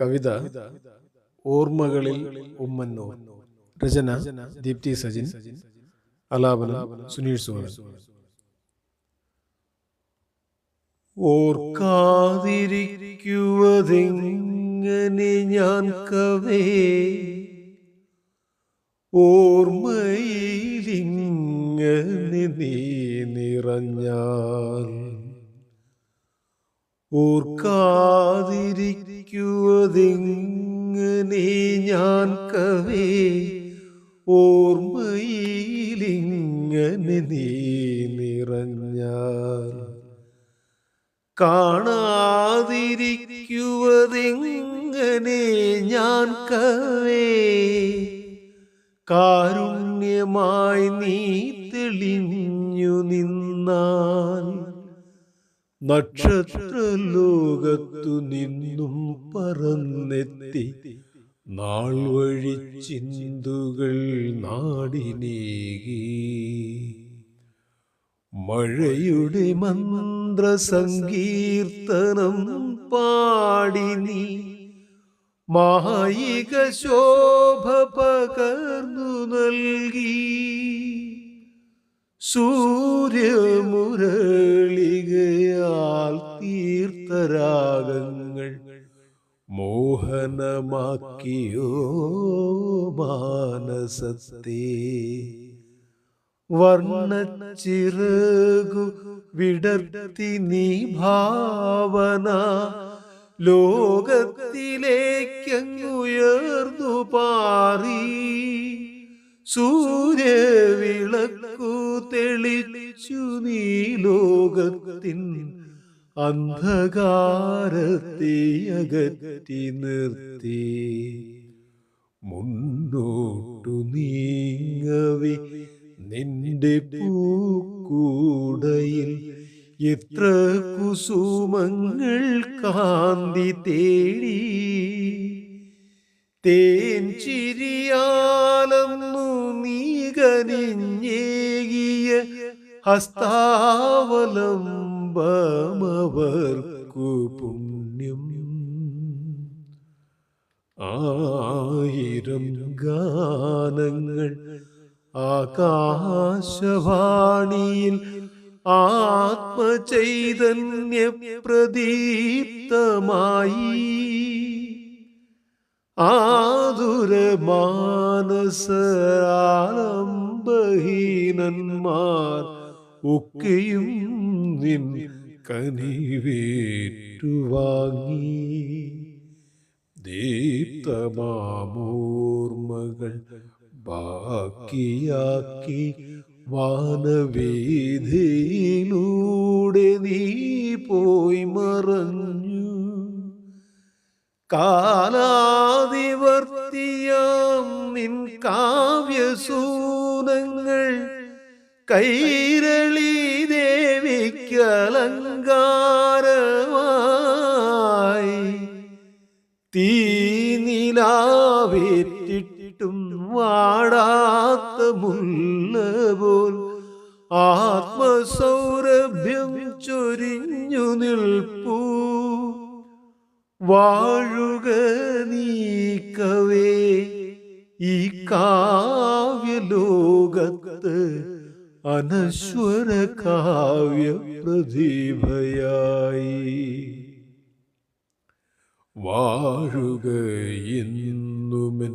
കവിത ഓർമ്മകളിൽ ഉമ്മന്നോ. രചന ദീപ്തി സജിൻ അലാപന സുനീൽ സുഹൃത്ത് ഓർക്കാതിരിക്കുവതെങ്ങനെ ഞാൻ കവേ? ഓർമ്മയിലിങ്ങനെ നീ നിറഞ്ഞാൽ ഓർക്കാതിരിക്കുവതെങ്ങനെ ഞാൻ കവേ? ഓർമ്മയിലിങ്ങനെ നീ നിറഞ്ഞാൽ കാണാതിരിക്കുവതിങ്ങനെ ഞാൻ കവേ? കാരുണ്യമായി നീ തെളിഞ്ഞു നിന്നാൽ നക്ഷത്രലോകത്തു നിന്നും പറന്നെത്തി. നാൾ വഴി ചിന്തുകൾ നാടിനേകി മഴയുടെ മന്ത്രസങ്കീർത്തനം പാടി നീ. മായിക ശോഭ പകർന്നു നൽകി. സൂര്യമുരളികയാൽ മോഹനമാക്കിയോ മാനസത്തെ? വർണച്ചിറകു വിടർത്തി നീ ഭാവന ലോകത്തിലേക്കങ്ങുയർന്നു പാറി. സൂര്യവിളക്കു തെളിച്ചു നീ ലോകത്തിൻ അന്ധകാരത്തെ അകറ്റി നിർത്തി. മുന്നോട്ടു നീങ്ങവി നിന്റെ പൂക്കൂടയിൽ എത്ര കുസുമങ്ങൾ കാന്തി തേടി. തേൻ ചിരിയാലെന്നു നീ കനിഞ്ഞേകിയ ഹസ്താവലംബമവർക്കു പുണ്യം. ആയിരം ഗാനങ്ങൾ ആകാശവാണിയിൽ ആത്മചൈതന്യ പ്രദീപ്തമായി ആതുരമാനസാലംബഹീനന്മാർ ഒക്കെയും നിൻ കനിവേറ്റുവാങ്ങി. ദീപ്തമാമോർമകൾ ബാക്കിയാക്കി വാനവേദിയിലൂടെ നീ പോയി മറഞ്ഞു. കാലാതിവർത്തിയാം നിൻ കാവ്യസൂനങ്ങൾ കൈരളി ദേവിക്ക് തീ നിലാവേറ്റിട്ടും വാടാത്ത മുല്ലപോൽ ആത്മസൗരഭ്യം ചൊരിഞ്ഞു നിൽപ്പൂ. വാഴുക നീക്കവേ ഈ കാവ്യലോകത്ത് അനശ്വര കാവ്യ പ്രതിഭയായി വാഴുക എന്നുമൻ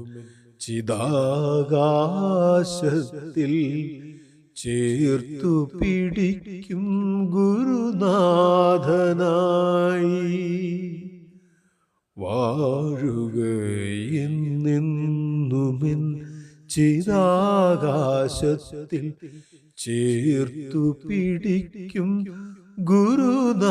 ചിതാകാശത്തിൽ ചേർത്തു പിടിക്കും ഗുരുനാഥനായി. വാഴുക എന്നെന്നുമെൻ ചിതാകാശത്തിൽ ചേർത്തു പിടിക്കും ഗുരുനാഥനായി.